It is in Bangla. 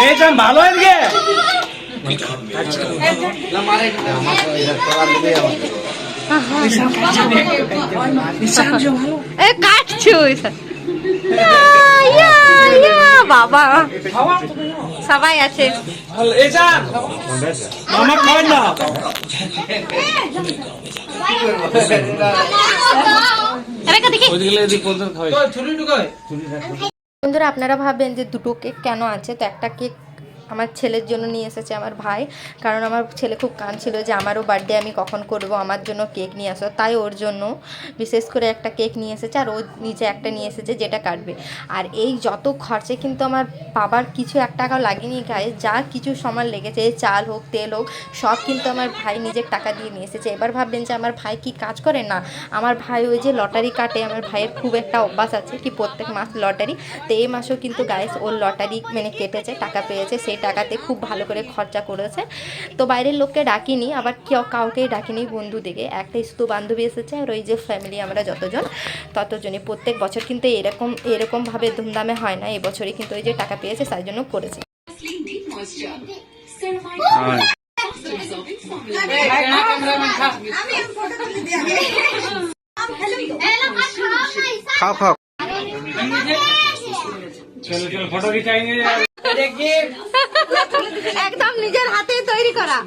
এই ভালো আজকে। ইয়া, ইয়া, বাবা। সবাই আছে। খাবেন না? দেখি। বন্ধুরা আপনারা ভাববেন যে দুটো কেক কেন আছে? তো একটা কেক আমার ছেলের জন্য নিয়ে এসেছে আমার ভাই। কারণ আমার ছেলে খুব কাঁদছিল যে আমারও বার্থডে আমি কখন করব? আমার জন্য কেক নিয়ে আসো। তাই ওর জন্য বিশেষ করে একটা কেক নিয়ে এসেছে আর ও নিজে একটা নিয়ে এসেছে যেটা কাটবে। আর এই যত খরচে কিন্তু আমার বাবার কিছু এক টাকাও লাগেনি গায়ে যা কিছু সময় লেগেছে চাল হোক, তেল হোক, সব কিন্তু আমার ভাই নিজের টাকা দিয়ে নিয়ে এসেছে। এবার ভাববেন যে আমার ভাই কি কাজ করে? না, আমার ভাই ওই যে লটারি কাটে। আমার ভাইয়ের খুব একটা অভ্যাস আছে কি প্রত্যেক মাস লটারি তো এই মাসেও কিন্তু গায়ে ওর লটারি মানে কেটেছে, টাকা পেয়েছে। সেই টাকাতে খুব ভালো করে খরচা করেছে। তো বাইরের লোককে ডাকিনি আবার কেউ কাউকেই ডাকিনি বন্ধু থেকে একটাই শুধু বান্ধবী এসেছে আর ওই যে ফ্যামিলি আমরা যতজন ততজনই। প্রত্যেক বছর কিন্তু এরকম এরকমভাবে ধুমধামে হয় না এই বছরই কিন্তু ওই যে টাকা পেয়েছে তাই জন্য করেছে। খাও খাও। চলো চলো ফটো খিচাएंगे একদম নিজের হাতে তৈরি করা।